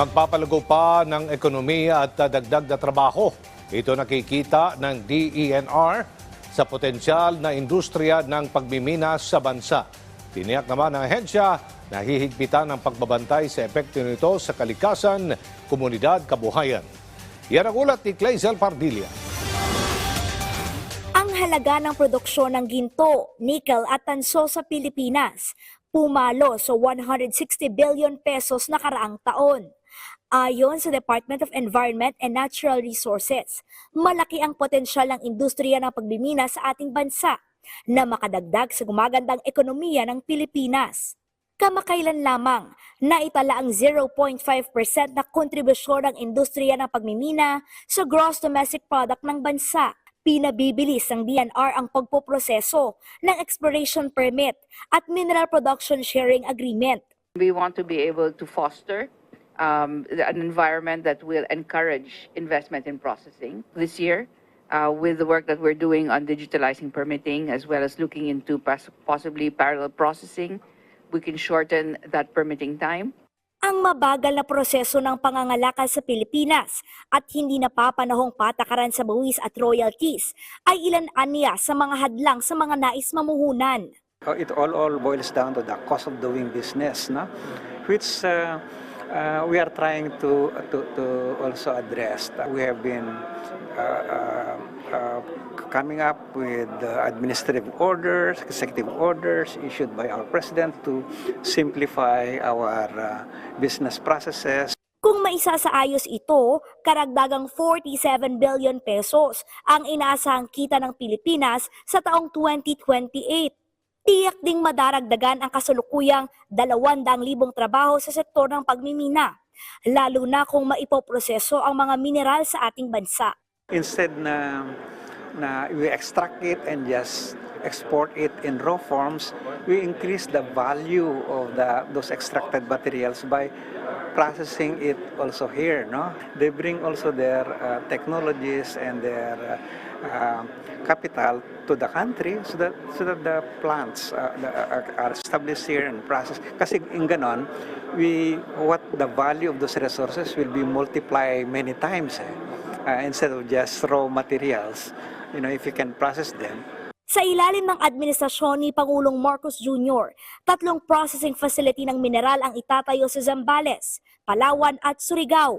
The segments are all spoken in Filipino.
magpapalago pa ng ekonomiya at dagdag na trabaho. Ito nakikita ng DENR sa potensyal na industriya ng pagmiminas sa bansa. Tiniyak naman ng ahensya na hihigpitan ang pagbabantay sa epekto nito sa kalikasan, komunidad, kabuhayan. Yan ang ulat ni Clazel Pardilla. Ang halaga ng produksyon ng ginto, nickel at tanso sa Pilipinas pumalo sa 160 billion pesos na karaang taon. Ayon sa Department of Environment and Natural Resources, malaki ang potensyal ng industriya ng pagmimina sa ating bansa na makadagdag sa gumagandang ekonomiya ng Pilipinas. Kamakailan lamang, naitala ang 0.5% na kontribusyon ng industriya ng pagmimina sa gross domestic product ng bansa. Pinabibilis ng DNR ang pagpoproseso ng exploration permit at mineral production sharing agreement. We want to be able to foster um, an environment that will encourage investment in processing. This year, uh, with the work that we're doing on digitalizing permitting, as well as looking into pos- possibly parallel processing, we can shorten that permitting time. Ang mabagal na proseso ng pangangalakal sa Pilipinas at hindi napapanahong patakaran sa buwis at royalties ay ilan aniya sa mga hadlang sa mga nais mamuhunan. Uh, It all, all boils down to the cost of doing business, no? which uh, uh, we are trying to, to, to also address. We have been uh, uh, uh, coming up with uh, administrative orders, executive orders issued by our president to simplify our uh, business processes. Kung maisasaayos ito, karagdagang 47 billion pesos ang inaasahang kita ng Pilipinas sa taong 2028. Tiyak ding madaragdagan ang kasalukuyang 200,000 trabaho sa sektor ng pagmimina, lalo na kung maipoproseso ang mga mineral sa ating bansa. Instead na, na we extract it and just export it in raw forms, we increase the value of the, those extracted materials by processing it also here. No? They bring also their uh, technologies and their uh, uh, capital to the country so that, so that the plants uh, the- are, are established here and processed. Kasi in ganon, we, what the value of those resources will be multiplied many times. Eh? uh, instead of just raw materials. You know, if you can process them, Sa ilalim ng administrasyon ni Pangulong Marcos Jr., tatlong processing facility ng mineral ang itatayo sa Zambales, Palawan at Surigao.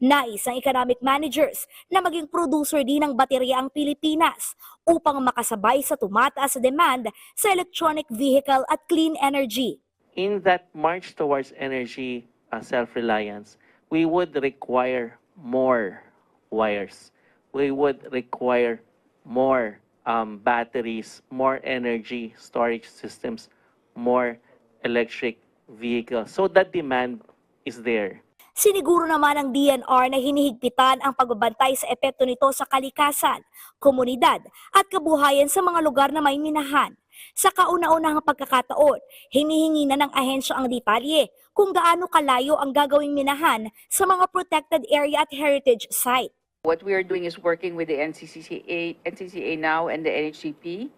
Nais ng economic managers na maging producer din ng baterya ang Pilipinas upang makasabay sa tumataas na demand sa electronic vehicle at clean energy. in that march towards energy uh, self-reliance, we would require more wires. We would require more um, batteries, more energy storage systems, more electric vehicles. So that demand is there. Siniguro naman ng DNR na hinihigpitan ang pagbabantay sa epekto nito sa kalikasan, komunidad at kabuhayan sa mga lugar na may minahan. Sa kauna-unahang pagkakataon, hinihingi na ng ahensya ang detalye kung gaano kalayo ang gagawing minahan sa mga protected area at heritage site. What we are doing is working with the NCCA, NCCA now and the NHCP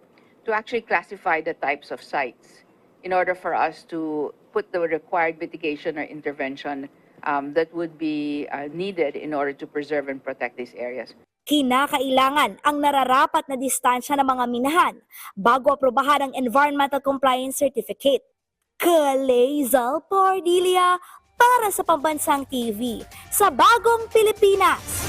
to actually classify the types of sites in order for us to put the required mitigation or intervention um, that would be uh, needed in order to preserve and protect these areas. Kinakailangan ang nararapat na distansya ng mga minahan bago aprobahan ang Environmental Compliance Certificate. Kalezal Pardilia para sa Pambansang TV sa Bagong Pilipinas.